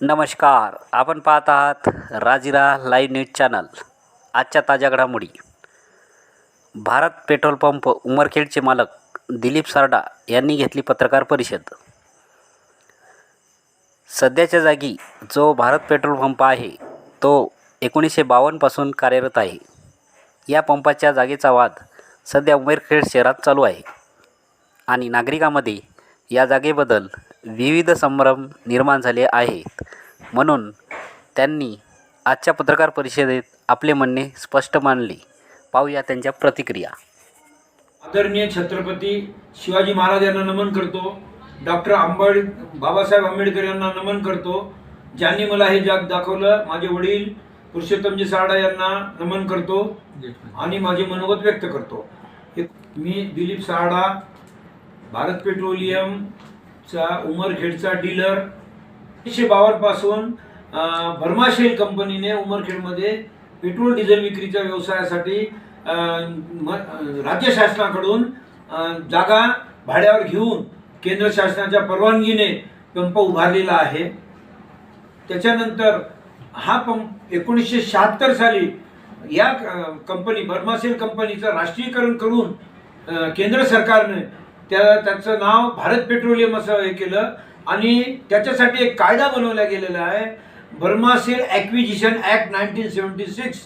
नमस्कार. आपण पाहत आहात राजिरा लाईव्ह न्यूज चॅनल. आजच्या ताज्या घडामोडी. भारत पेट्रोल पंप उमरखेडचे मालक दिलीप सारडा यांनी घेतली पत्रकार परिषद. सध्याच्या जागी जो भारत पेट्रोल पंप आहे तो एकोणीसशे बावन्नपासून कार्यरत आहे. या पंपाच्या जागेचा वाद सध्या उमरखेड शहरात चालू आहे. आणि नागरिकांमध्ये या जागेबद्दल विविध संभ्रम निर्माण झाले आहेत. म्हणून त्यांनी आजच्या पत्रकार परिषदेत आपले म्हणणे स्पष्ट मांडले पाहूया त्यांच्या प्रतिक्रिया. आदरणीय छत्रपती शिवाजी महाराज यांना नमन करतो. डॉक्टर आंबेड बाबासाहेब आंबेडकर यांना नमन करतो. ज्यांनी मला हे जग दाखवलं माझे वडील पुरुषोत्तमजी सारडा यांना नमन करतो आणि माझे मनोगत व्यक्त करतो. मी दिलीप सारडा भारत पेट्रोलियम चा उमरखेडचा डीलर. एकोणीसशे बावन्नपासून पासून भरमाशेल कंपनीने उमरखेडमध्ये पेट्रोल डिझेल विक्रीच्या व्यवसायासाठी म- राज्य शासनाकडून जागा भाड्यावर घेऊन केंद्र शासनाच्या परवानगीने पंप उभारलेला आहे. त्याच्यानंतर हा पंप एकोणीसशे शहात्तर साली या कंपनी बर्मासेल कंपनीचं राष्ट्रीयकरण करून केंद्र सरकारने त्या त्याचं नाव भारत पेट्रोलियम असं हे केलं आणि त्याच्यासाठी एक कायदा बनवला गेलेला आहे. Burmah Shell acquisition act nineteen seventy six.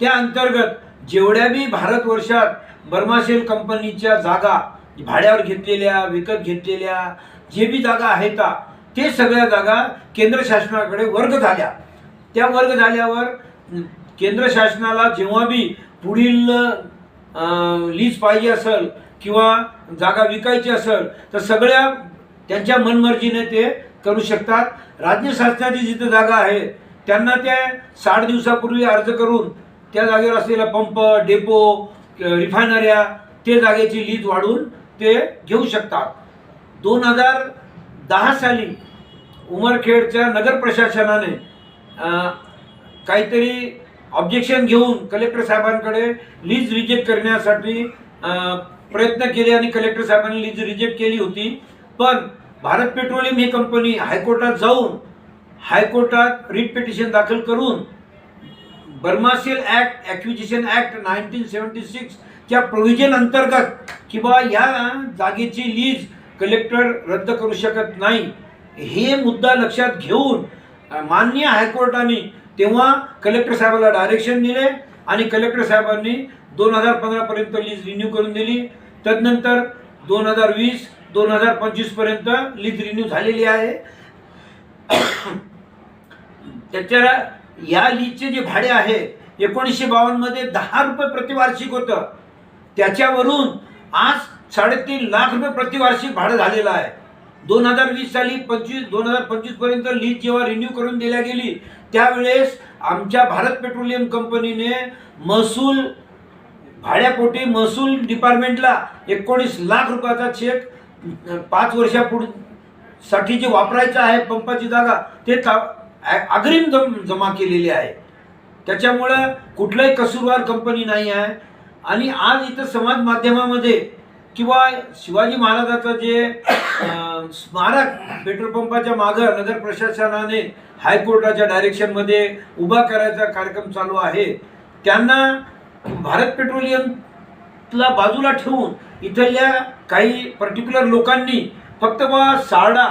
त्या अंतर्गत जेवढ्या बी भारतवर्षात बर्मासेल कंपनीच्या जागा भाड्यावर घेतलेल्या विकत घेतलेल्या जे बी जागा आहेत ते सगळ्या जागा केंद्र शासनाकडे वर्ग झाल्या. त्या वर्ग झाल्यावर केंद्र शासनाला जेव्हा बी पुढील लीज पाहिजे असेल किंवा जागा विकायची असेल तर सगळ्या त्यांच्या मनमर्जीने ते करू शकतात. राज्य शासनाची जिथं जागा आहे त्यांना त्या साठ दिवसापूर्वी अर्ज करून त्या जागेवर असलेला पंप डेपो रिफायनऱ्या ते जागेची लीज वाढवून ते घेऊ शकतात. दोन हजार दहा साली उमरखेडच्या नगर प्रशासनाने काहीतरी ऑब्जेक्शन घेऊन कलेक्टर साहेबांकडे लीज रिजेक्ट करण्यासाठी प्रयत्न केले आणि कलेक्टर साहेबांनी लीज रिजेक्ट केली होती. पण भारत पेट्रोलियम ही कंपनी हायकोर्टात जाऊन हायकोर्टात रिट पिटिशन दाखल करून Burmah Shell act acquisition act nineteen seventy सिक्सच्या provision अंतर्गत किंवा या जागेची लीज कलेक्टर रद्द करू शकत नाही. हे मुद्दा लक्षात घेऊन मान्य माननीय हायकोर्टाने तेव्हा कलेक्टर साहेबाला डायरेक्शन दिले आणि कलेक्टर साहेबांनी दोन हजार पंधरापर्यंत लीज रिन्यू करून दिली. तदनंतर दोन हजार वीस दोन हजार पंचवीसपर्यंत लीज रिन्यू झालेली आहे. त्याच्या या लीजचे जे भाडे आहे एकोणीसशे बावन्नमध्ये दहा रुपये प्रतिवार्षिक होतं. त्याच्यावरून आज साडेतीन लाख रुपये प्रतिवार्षिक भाडं झालेलं आहे. दोन हजार वीस साली पंचवीस दोन हजार पंचवीसपर्यंत लीज जेव्हा रिन्यू करून दिल्या गेली त्यावेळेस आमच्या भारत पेट्रोलियम कंपनीने महसूल भाड्यापोटी महसूल डिपार्टमेंटला एकोणीस लाख रुपयाचा चेक पाच वर्षापुढसाठी जे वापरायचं आहे पंपाची जागा ते ता- अग्रिम जम जमा केलेली आहे. त्याच्यामुळं कुठलाही कसूरवार कंपनी नाही आहे. आणि आज इथं समाज माध्यमामध्ये किंवा शिवाजी महाराजाचं जे स्मारक पेट्रोल पंपाच्या मागं नगर प्रशासनाने हायकोर्टाच्या डायरेक्शनमध्ये उभा करायचा कार्यक्रम चालू आहे त्यांना भारत पेट्रोलियमला बाजूला ठेवून इथल्या काही पर्टिक्युलर लोकांनी फक्त बा Sarda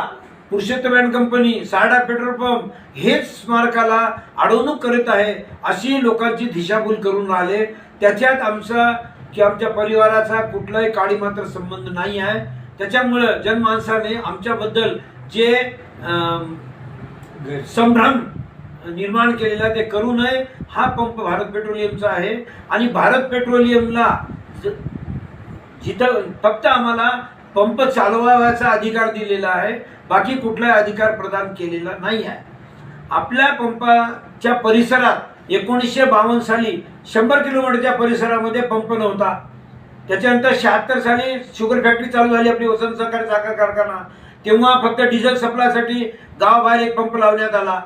Purushottam and company Sarda petrol pump हेच स्मारकाला अडवणूक करत आहे अशी लोकांची दिशाभूल करून राहिले. त्याच्यात आमचा की आमच्या परिवाराचा कुठलाही काळी मात्र संबंध नाही आहे. त्याच्यामुळं जनमानसाने आमच्याबद्दल जे संभ्रम निर्माण केलेला ते करू नये. हा पंप भारत पेट्रोलियमचा आहे. आणि भारत पेट्रोलियमला ज- जिथं फक्त आम्हाला पंप चालवायचा अधिकार दिलेला आहे बाकी कुठलाही अधिकार प्रदान केलेला नाही आहे. आपल्या पंपाच्या परिसरात एकोणीसशे बावन्न साली शंभर किलोमीटरच्या परिसरामध्ये पंप नव्हता. त्याच्यानंतर शहात्तर साली शुगर फॅक्टरी चालू झाली आपली वसंत सहकारी साखर कारखाना. तेव्हा फक्त डिझेल सप्लायसाठी गावाबाहेर एक पंप लावण्यात आला.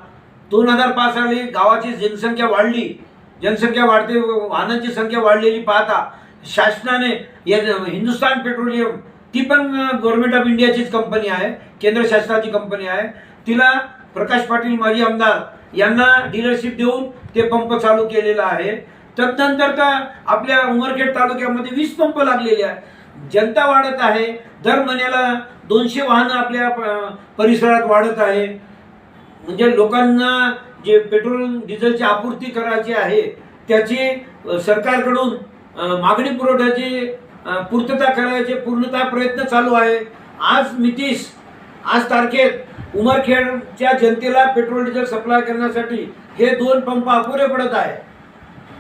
दोन हजार पाच साली गावाची जनसंख्या वाढली. जनसंख्या वाढते वाहनांची संख्या वाढलेली पाहता शासनाने या हिंदुस्तान पेट्रोलियम ती पण गव्हर्नमेंट ऑफ इंडियाचीच कंपनी आहे केंद्र शासनाची कंपनी आहे. तिला प्रकाश पाटील माजी आमदार यांना डीलरशिप देऊन ते पंप चालू केलेला आहे. तदनंतर तर आपल्या उमरखेड तालुक्यामध्ये वीस पंप लागलेले आहे जनता वाढत आहे. दर महिन्याला दोनशे वाहनं आपल्या प- परिसरात वाढत आहे. म्हणजे लोकांना जे पेट्रोल डिझेलची आपूर्ती करायची आहे त्याची सरकारकडून मागणी पुरवठ्याची पूर्तता करायचे पूर्णतः प्रयत्न चालू आहे. आज मितीस आज तारखेत उमरखेडच्या जनतेला पेट्रोल डिझेल सप्लाय करण्यासाठी हे दोन पंप अपुरे पडत आहे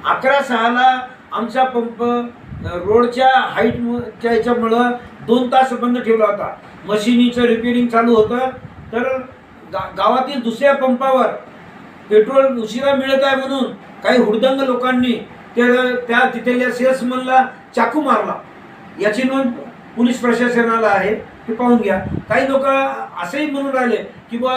अकरा सहाला आमचा पंप रोडच्या हाईटच्या ह्याच्यामुळं दोन तास बंद ठेवला होता. मशिनीचं रिपेरिंग चालू होतं. तर गा गावातील दुसऱ्या पंपावर पेट्रोल उशिरा मिळत आहे म्हणून काही हुडदंग लोकांनी ते त्या तिथल्या सेल्समनला चाकू मारला. याची नोंद पोलीस प्रशासनाला आहे. ते पाहून घ्या. काही लोक असंही म्हणून राहिले की बा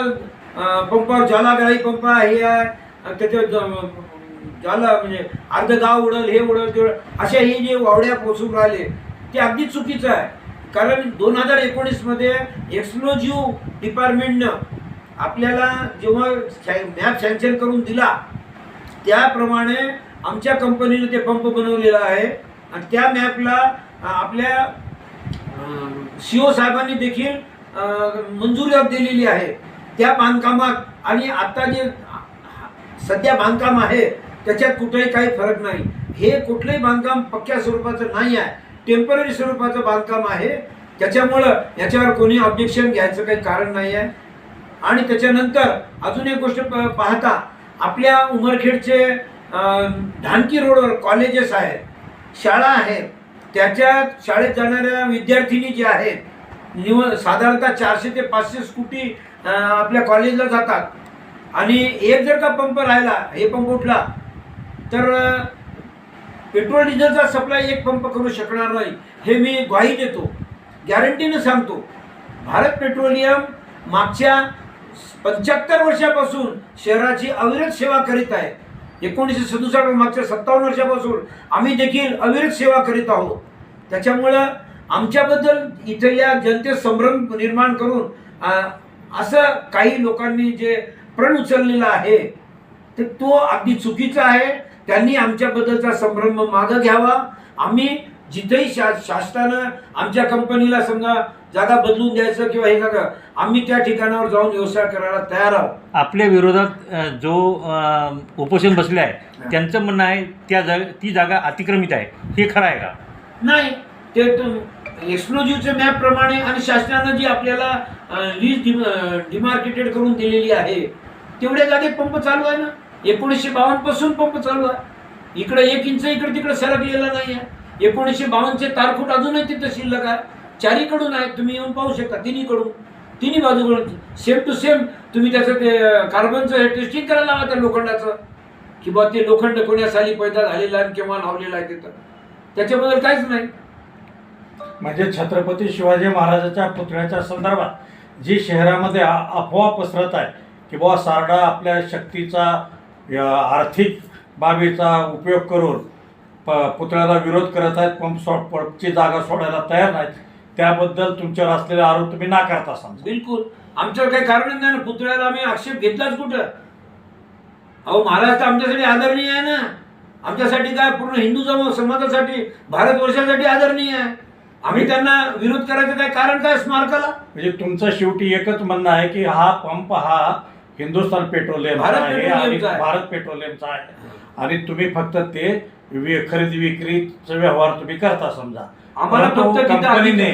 पंपावर ज्वालाग्राही पंप हे आहे. त्याच्या त्याच्यात ज्वाला म्हणजे अर्ध गाव उडल हे उडल ते अशा हे जे वावड्या पोचून राहिले ते अगदी चुकीचं आहे. कारण दोन हजार एकोणीसमध्ये एक्सप्लोजिव्ह डिपार्टमेंटनं आपल्याला जेव्हा मॅप सँक्शन करून दिला त्याप्रमाणे आमच्या कंपनीने ते पंप बनवलेला आहे. आणि त्या मॅपला आपल्या सी ओ साहेबांनी देखील मंजुरी दिलेली आहे. त्या बांधकामात आणि आता जे सध्या बांधकाम आहे त्याच्यात कुठेही काही फरक नाही. हे कुठलंही बांधकाम पक्क्या स्वरूपाचं नाही आहे. टेंपररी स्वरूपाचं बांधकाम आहे. त्याच्यामुळं याच्यावर कोणी ऑब्जेक्शन घ्यायचं काही कारण नाही आहे. आणि त्याच्यानंतर अजून एक गोष्ट प- पाहता आपल्या उमरखेडचे अं, ढानकी रोडवर कॉलेजेस आहेत शाळा आहेत त्याच्यात शाळेत जाणाऱ्या विद्यार्थिनी जे आहेत निव साधारणतः चारशे ते पाचशे स्कूटी आपल्या कॉलेजला जातात. आणि एक जर का पंप राहिला हे पंप उठला तर पेट्रोल डिझेलचा सप्लाय एक पंप करू शकणार नाही हे मी ग्वाही देतो. गॅरंटीनं सांगतो. भारत पेट्रोलियम मागच्या पंच्याहत्तर वर्षापासून शहराची अविरत सेवा करीत आहे. एकोणीसशे सदुसष्ट मागच्या सत्तावन्न वर्षापासून आम्ही देखील अविरत सेवा करीत आहोत. त्याच्यामुळं आमच्याबद्दल इथल्या जनतेत संभ्रम निर्माण करून असं काही लोकांनी जे प्रण उचललेला आहे तर तो अगदी चुकीचा आहे. त्यांनी आमच्याबद्दलचा संभ्रम मागं घ्यावा. आम्ही जिथेही शा शासनानं आमच्या कंपनीला समजा जागा बदलून द्यायचं किंवा हे जागा आम्ही त्या ठिकाणावर जाऊन व्यवसाय करायला तयार आहोत. आपल्या विरोधात अ, जो अ, उपोषण बसले आहे त्यांचं म्हणणं आहे त्या जागा ती जागा अतिक्रमित आहे. हे खरं आहे का? नाही ते एक्सप्लोजिव्हच्या मॅप प्रमाणे आणि शासनानं जी आपल्याला लीज डिमार्केटेड करून दिलेली आहे तेवढ्या जागेत पंप चालू आहे ना? एकोणीसशे बावन्नपासून पंप चालू आहे. इकडे एक इंच इकडे तिकडे सरकलेला नाही आहे एकोणीसशे बावन्नचे तारखूट अजूनही तिथं शिल्लक आहे. चारीकडून आहेत तुम्ही येऊन पाहू शकता तिन्हीकडून. तिन्ही बाजूकडून. सेम टू सेम तुम्ही त्याचं ते कार्बनचं हे टेस्टिंग करायला लावा त्या लोखंडाचं. की बा ते लोखंड कोण्या साली पैदा झालेलं आहे आणि केव्हा लावलेलं आहे तिथं त्याच्याबद्दल काहीच नाही. म्हणजे छत्रपती शिवाजी महाराजाच्या पुतळ्याच्या संदर्भात जी शहरामध्ये अफवा पसरत आहे की बुवा सारडा आपल्या शक्तीचा आर्थिक बाबीचा उपयोग करून प पुतळ्याला विरोध करत आहेत पंप सो पंपची जागा सोडायला तयार नाहीत. त्याबद्दल तुमच्यावर असलेले आरोप तुम्ही नाकारता समजा. बिलकुल. आमच्यावर काही कारणच नाही ना. पुतळ्याला आम्ही आक्षेप घेतलाच कुठं? अहो महाराज तर आमच्यासाठी आदरणीय आहे ना. आमच्यासाठी काय? पूर्ण हिंदू जमा समाजासाठी भारतवर्षासाठी आदरणीय आहे. आम्ही त्यांना विरोध करायचं काय कारण काय? स्मारकाला? म्हणजे तुमचं शेवटी एकच म्हणणं आहे की हा पंप हा हिंदुस्थान पेट्रोलियमचा भारत आहे आणि पेट्रोलियमचा आहे. भारत पेट्रोलियमचा आहे आणि तुम्ही फक्त ते वि- खरेदी विक्रीचा व्यवहार तुम्ही करता समजा आम्हाला परंतु फक्त तिथं कंपनीने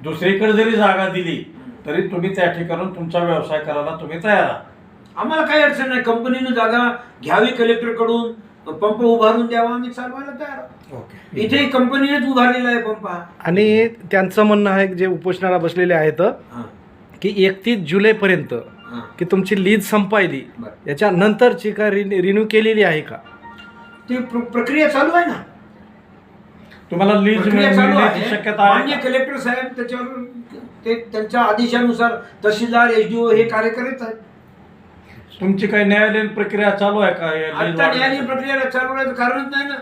दुसरीकडे जरी जागा दिली तरी तुम्ही त्या ठिकाणून तुमचा व्यवसाय करायला तुम्ही तयार आहात आम्हाला काही अडचण नाही कंपनीनं जागा घ्यावी कलेक्टरकडून पंप उभारून द्यावा आम्ही चालवायला तयार आहोत. ओके इथे कंपनीनेच उभारलेला आहे पंप हा आणि त्यांचं म्हणणं आहे जे उपोषणाला बसलेले आहेत हा, की एकतीस जुलैपर्यंत. की तुमची लीज संपायली. बरं. याच्या नंतरची का रिन्यू रिन्यू केलेली आहे का? ती प्र- प्रक्रिया चालू आहे ना. तुम्हाला लीज प्रक्रिया चालू मिळण्याची आहे शक्यता मान्य आहे का? कलेक्टर साहेब त्याच्यावर ते त्यांच्या आदेशानुसार तहसीलदार एसडीओ हे कार्य करत आहेत. तुमची काही न्यायालयीन प्रक्रिया चालू आहे का या लीज आता न्यायालयीन? प्रक्रिया चालू करायचं कारणच नाही ना.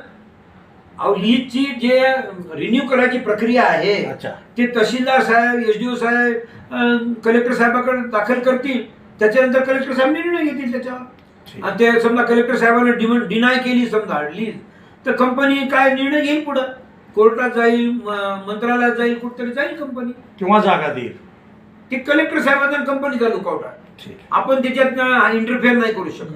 अहो लीजची जे रिन्यू करायची प्रक्रिया आहे अच्छा. ते तहसीलदार साहेब एसडीओ साहेब अं, कलेक्टर साहेबाकडे दाखल करतील. त्याच्यानंतर कलेक्टर साहेब निर्णय घेतील त्याच्यावर. आणि ते समजा कलेक्टर साहेबांनी डिमांड डिनाय केली समजा लीज तर कंपनी काय निर्णय घेईल पुढं? कोर्टात जाईल मंत्रालयात जाईल कुठतरी जाईल कंपनी किंवा जागा देईल. ते कलेक्टर साहेबांचा कंपनीचा लुकआउट आहे. आपण त्याच्यात इंटरफेअर नाही करू शकत.